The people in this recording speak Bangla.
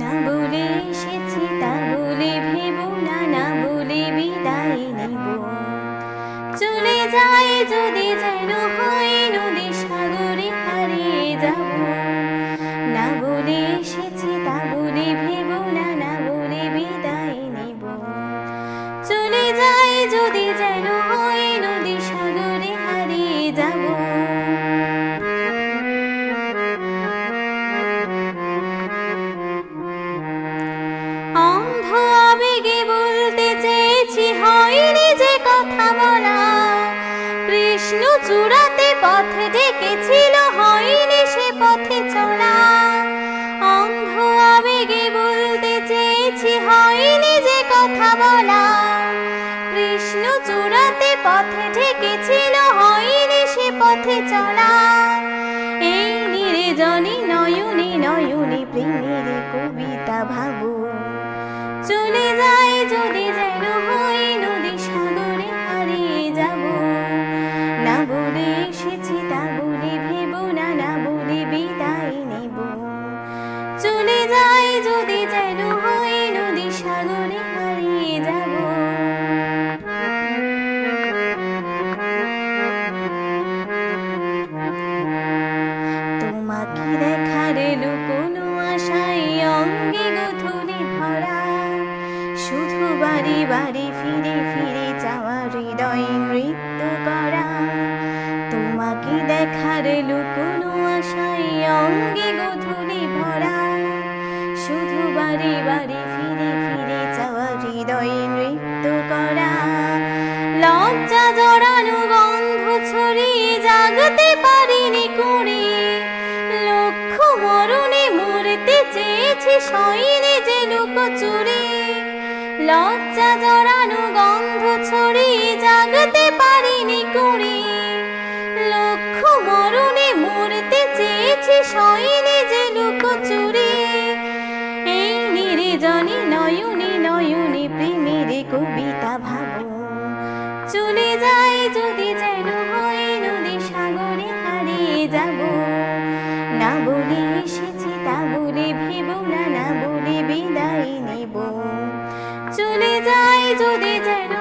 না বলে এসেছি হয়নি যে কথা বলা। কৃষ্ণ চূড়াতে পথ ডেকেছিল, হয়নি সে পথে চলা। অন্ধ আবেগে বলতে চেয়েছি, হয়নি যে কথা বলা। কৃষ্ণ চূড়াতে পথে ঢেকেছিল হয়নি সে পথে চলা। এই নয়নে নয়নে প্রেমের কবিতা ভাবো তোমাকে দেখার লুকোনো আশায় অঙ্গে গধুলি ভরা। শুধু বাড়ি বাড়ি ফিরে ফিরে যাওয়া হৃদয় নৃত্য করা। তোমাকে দেখার লুকোনো আশায় অঙ্গে গধুলি ভরা। শুধু বাড়ি বাড়ি ফিরে ফিরে যাওয়া হৃদয় সইনে যে লুকোচুরে লজ্জা জড়ানো গন্ধ ছড়িয়ে জাগতে পারিনি করে লক্ষ মরণে মরতে চেয়েছি সইনে যে লুকোচুরে এই নির্জনে নয়নে নয়নে প্রেমের কবিতা ভাবো। চলে যায় যদি যেন হয় নদী সাগরে হারিয়ে যাব। না বলে এসেছি তা বলে ভেব নেব চলে যাই যদি যেন